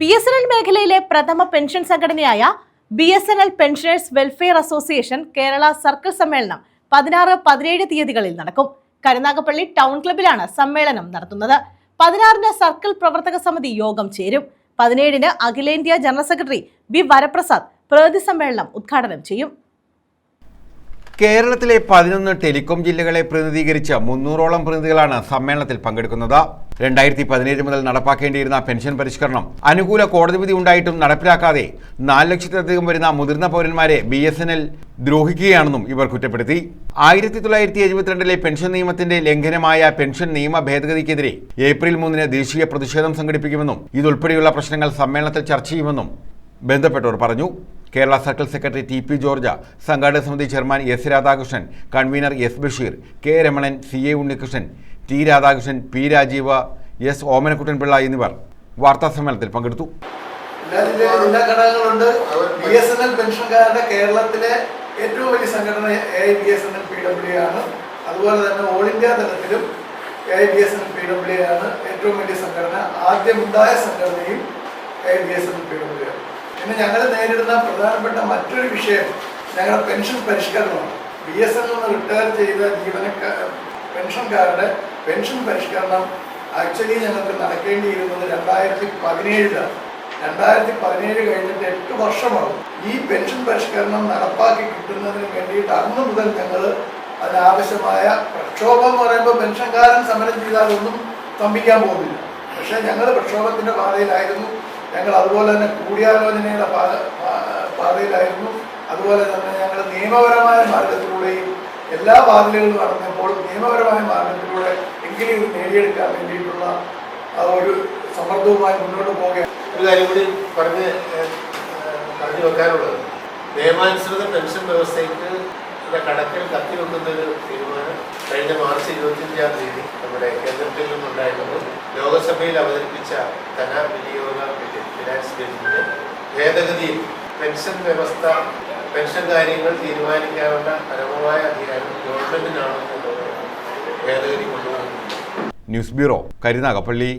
B S N L മേഖലയിലെ പ്രഥമ pension സംഘടനയായ B S N L pensioners welfare association Kerala circle സമ്മേളനം പതിനാറ് പതിനേഴ് തീയതികളിൽ നടക്കും. കരുനാഗപ്പള്ളി ടൗൺ ക്ലബിലാണ് സമ്മേളനം നടത്തുന്നത്. പതിനാറിന് സർക്കിൾ പ്രവർത്തക സമിതി യോഗം ചേരും. പതിനേഴിന് അഖിലേന്ത്യാ ജനറൽ സെക്രട്ടറി ബി വരപ്രസാദ് പ്രതിനിധി സമ്മേളനം ഉദ്ഘാടനം ചെയ്യും. കേരളത്തിലെ പതിനൊന്ന് ടെലികോം ജില്ലകളെ പ്രതിനിധീകരിച്ച് മുന്നൂറോളം പ്രതിനിധികളാണ് സമ്മേളനത്തിൽ പങ്കെടുക്കുന്നത്. രണ്ടായിരത്തി പതിനേഴ് മുതൽ നടപ്പാക്കേണ്ടിയിരുന്ന പെൻഷൻ പരിഷ്കരണം അനുകൂല കോടതി വിധി ഉണ്ടായിട്ടും നടപ്പിലാക്കാതെ നാല് ലക്ഷത്തിലധികം വരുന്ന മുതിർന്ന പൗരന്മാരെ ബി എസ് എൻ എൽ ദ്രോഹിക്കുകയാണെന്നും ഇവർ കുറ്റപ്പെടുത്തി. ആയിരത്തി തൊള്ളായിരത്തി എഴുപത്തിരണ്ടിലെ പെൻഷൻ നിയമത്തിന്റെ ലംഘനമായ പെൻഷൻ നിയമ ഭേദഗതിക്കെതിരെ ഏപ്രിൽ മൂന്നിന് ദേശീയ പ്രതിഷേധം സംഘടിപ്പിക്കുമെന്നും ഇതുൾപ്പെടെയുള്ള പ്രശ്നങ്ങൾ സമ്മേളനത്തിൽ ചർച്ച ചെയ്യുമെന്നും ബന്ധപ്പെട്ടവർ പറഞ്ഞു. Kerala circle secretary T P George സംഘാടക സമിതി chairman S Radhakrishnan convener S Basheer K Ramanan C A Unnikrishnan T Radhakrishnan P Rajeeva S Omanakuttan Pillai എന്നിവർ വാർത്താ സമ്മേളനത്തിൽ പങ്കെടുത്തു. എല്ലാ ജില്ലയിലും ജില്ലാ ഘടകങ്ങളുണ്ട് പെൻഷൻകാരുടെ കേരളത്തിലെ ഏറ്റവും വലിയ സംഘടന എ ഐ ആണ്. അതുപോലെ തന്നെ ഓൾ ഇന്ത്യ തലത്തിലും A I B S N P W ആണ് ഏറ്റവും വലിയ സംഘടന. ആദ്യമുണ്ടായ സംഘടനയും A I B S N P W ആണ്. പിന്നെ ഞങ്ങൾ നേരിടുന്ന പ്രധാനപ്പെട്ട മറ്റൊരു വിഷയം ഞങ്ങളുടെ പെൻഷൻ പരിഷ്കരണമാണ്. ബി എസ് എൻ നിന്ന് റിട്ടയർ ചെയ്ത ജീവനക്കാർ പെൻഷൻകാരുടെ പെൻഷൻ പരിഷ്കരണം ആക്ച്വലി ഞങ്ങൾക്ക് നടക്കേണ്ടിയിരുന്നത് രണ്ടായിരത്തി പതിനേഴിലാണ്. രണ്ടായിരത്തി പതിനേഴ് കഴിഞ്ഞിട്ട് എട്ട് വർഷമാകും ഈ പെൻഷൻ പരിഷ്കരണം നടപ്പാക്കി കിട്ടുന്നതിന് വേണ്ടിയിട്ട് അന്ന് മുതൽ ഞങ്ങൾ അതിനാവശ്യമായ പ്രക്ഷോഭം എന്ന് പറയുമ്പോൾ പെൻഷൻകാരൻ സമരം ചെയ്താലൊന്നും സ്തംഭിക്കാൻ പോകുന്നില്ല. പക്ഷേ ഞങ്ങൾ പ്രക്ഷോഭത്തിന്റെ പാതയിലായിരുന്നു. ഞങ്ങൾ അതുപോലെ തന്നെ കൂടിയാലോചനയുടെ പാതയിലായിരുന്നു. അതുപോലെ തന്നെ ഞങ്ങൾ നിയമപരമായ മാർഗത്തിലൂടെയും എല്ലാ വാതിലുകളും നടന്നപ്പോൾ നിയമപരമായ മാർഗത്തിലൂടെ എങ്കിലും ഇത് നേടിയെടുക്കാൻ വേണ്ടിയിട്ടുള്ള ഒരു സമ്മർദ്ദവുമായി മുന്നോട്ട് പോവുകയാണ്. ഒരു കാര്യം കൂടി പറഞ്ഞ് പറഞ്ഞു വെക്കാനുള്ളത്. നിയമാനുസൃത പെൻഷൻ വ്യവസ്ഥയ്ക്ക് കടക്കൽ കത്തി കത്തിവെക്കുന്ന ഒരു തീരുമാനം കഴിഞ്ഞ മാർച്ച് ഇരുപത്തിയഞ്ചാം തീയതി നമ്മുടെ കേന്ദ്രത്തിൽ നിന്നുണ്ടായിരുന്നത് ലോകസഭയിൽ അവതരിപ്പിച്ച ധനവിനിയോഗ ബില്ല് ഫിനാൻസ് ഭേദഗതിയിൽ പെൻഷൻ വ്യവസ്ഥ പെൻഷൻ കാര്യങ്ങൾ തീരുമാനിക്കാനുള്ള പരമമായ അധികാരം ഗവൺമെന്റിനാണെന്നുള്ളത് ഭേദഗതി കൊണ്ടുവന്നിട്ടുണ്ട്. News bureau Karunagappally.